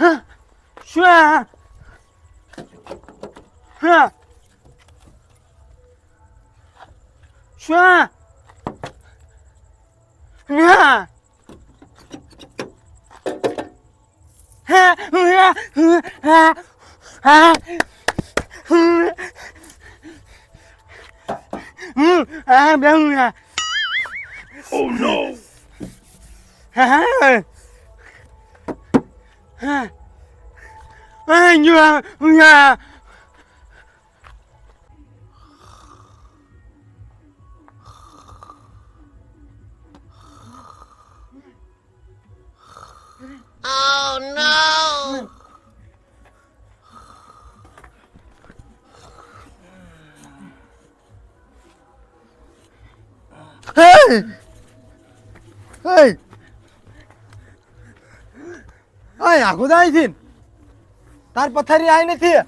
huh huh huh huh huh huh Ha! Ha! Huh? Huh? à, như là Oh no! Hey! આખું દાય છે તાર પથારી આઈ નથી.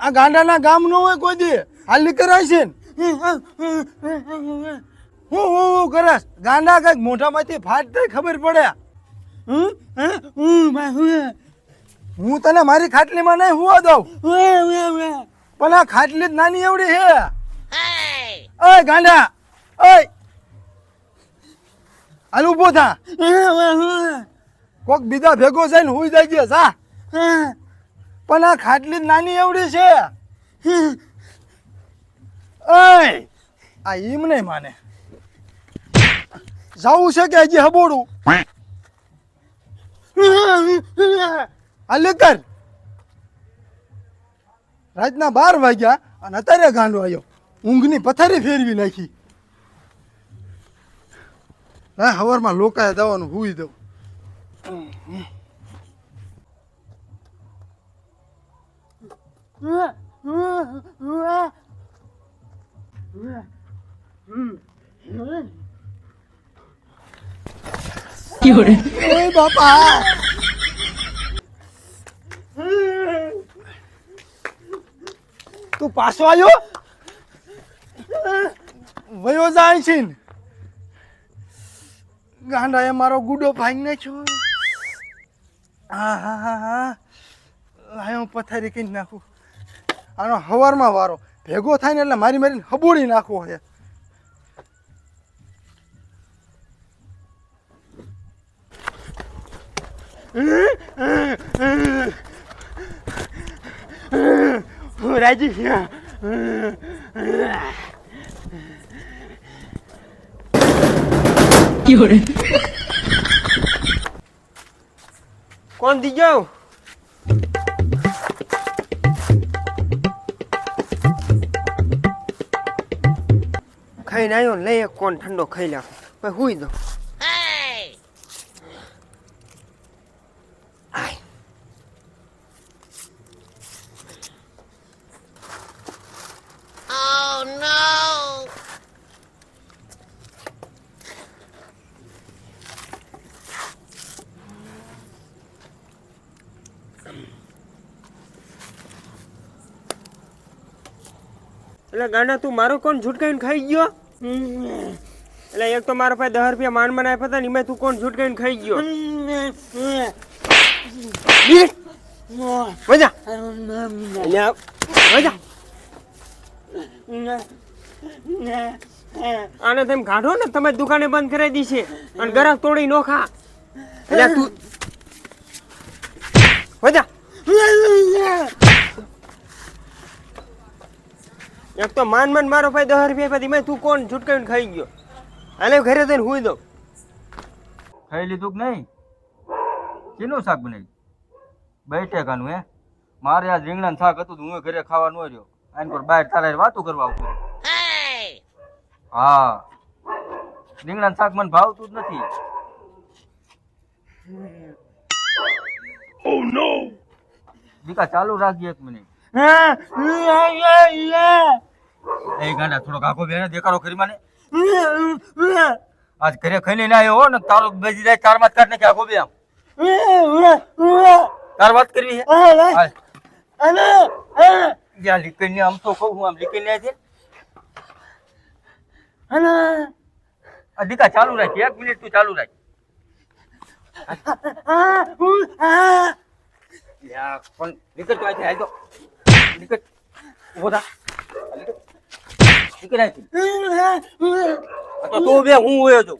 આ ગાંડાના ગામ નો હોય કોઈ દી. હાલ કરાય છે હું હું કરસ ગાંડા કંઈક મોઢામાંથી ફાટ ખબર પડે. હું તને મારી ખાટલીમાં નહીં હુવા દઉં. પણ આ ખાટલી જ નાની એવડી છે. ઓય ગાંડા ઓય. હાલ ઊભો થા. કોક બીજા ભેગો છે ને હુઈ જાય હા. પણ આ ખાટલી નાની એવડી છે. ઓય આ ઈમ નહીં માને. જાવું છે કે હજી હબોડું હાલ કર. રાતના બાર વાગ્યા અને અત્યારે ગાંડો આવ્યો ઊંઘની પથારી ફેરવી નાખી. હા હવારમાં લોકાએ દવાનું હુઈ દઉં બાપા. તું પાછો આવ્યો વયો જાય છે ગાંડા એ મારો ગુડો ભાંગી નાખ્યો. હા હા હા હા. લાય પથારી કઈ નાખું. આનો હવારમાં વારો. ભેગો થાય ને એટલે મારી મારીને હબોળી નાખવો છે. હું રાજી છું કોણ દી જાઉં ખાઈને આવ્યો ને લઈ એક કોણ ઠંડો ખાઈ નાખો પછી હુઈ દો એટલે ગાંડા, તું મારો કોણ ઝૂટકાઈને ખાઈ ગયો? એટલે એક તો મારા પાસે દહ રૂપિયા માન મને આપ્યા હતા ને એમાં તું કોણ ઝૂટકાઈને ખાઈ ગયો? મજા એટલે આને તમે કાઢો ને તમે દુકાને બંધ કરાવી દી છે. અને ગરાક તોડી નો ખા. એટલે તું વજા! એક તો માન માન મારો ભાઈ દસ રૂપિયા પછી મેં તું કોણ? છૂટકાઈને ખાઈ ગયો. અને ઘરે જઈને હુઈ દો ખાઈ લીધું કે નહીં? કેનું શાક બનાવ્યું? બે ટેકાનું હે? મારે આજ રીંગણાનું શાક હતું તો હું ઘરે ખાવાનું ન રહ્યો. આને પર બહાર તારે વાતો કરવા આવતું હા. રીંગણાનું શાક મને ભાવતું જ નથી. દીકા ચાલુ રાખજે એક મિનિટ. એ ગાંડા થોડો કાકો બેને દેખાડો કરી મને આજ ઘરે ખાઈને ના આવ્યો ને તારો બેજી જાય તાર વાત કાઢ નાખે આખો બે આમ. તાર વાત કરવી છે અને જ્યાં લીકડીને આમ તો કહું હું આમ લીકડીને આવે છે આ દીકા ચાલુ રાખ એક મિનિટ તું ચાલુ રાખ. પણ નીકળ તો અહીંથી, હાલ તો. નીકળ. ઊભો થા. અહીંથી. તો તું બે હું હોય છું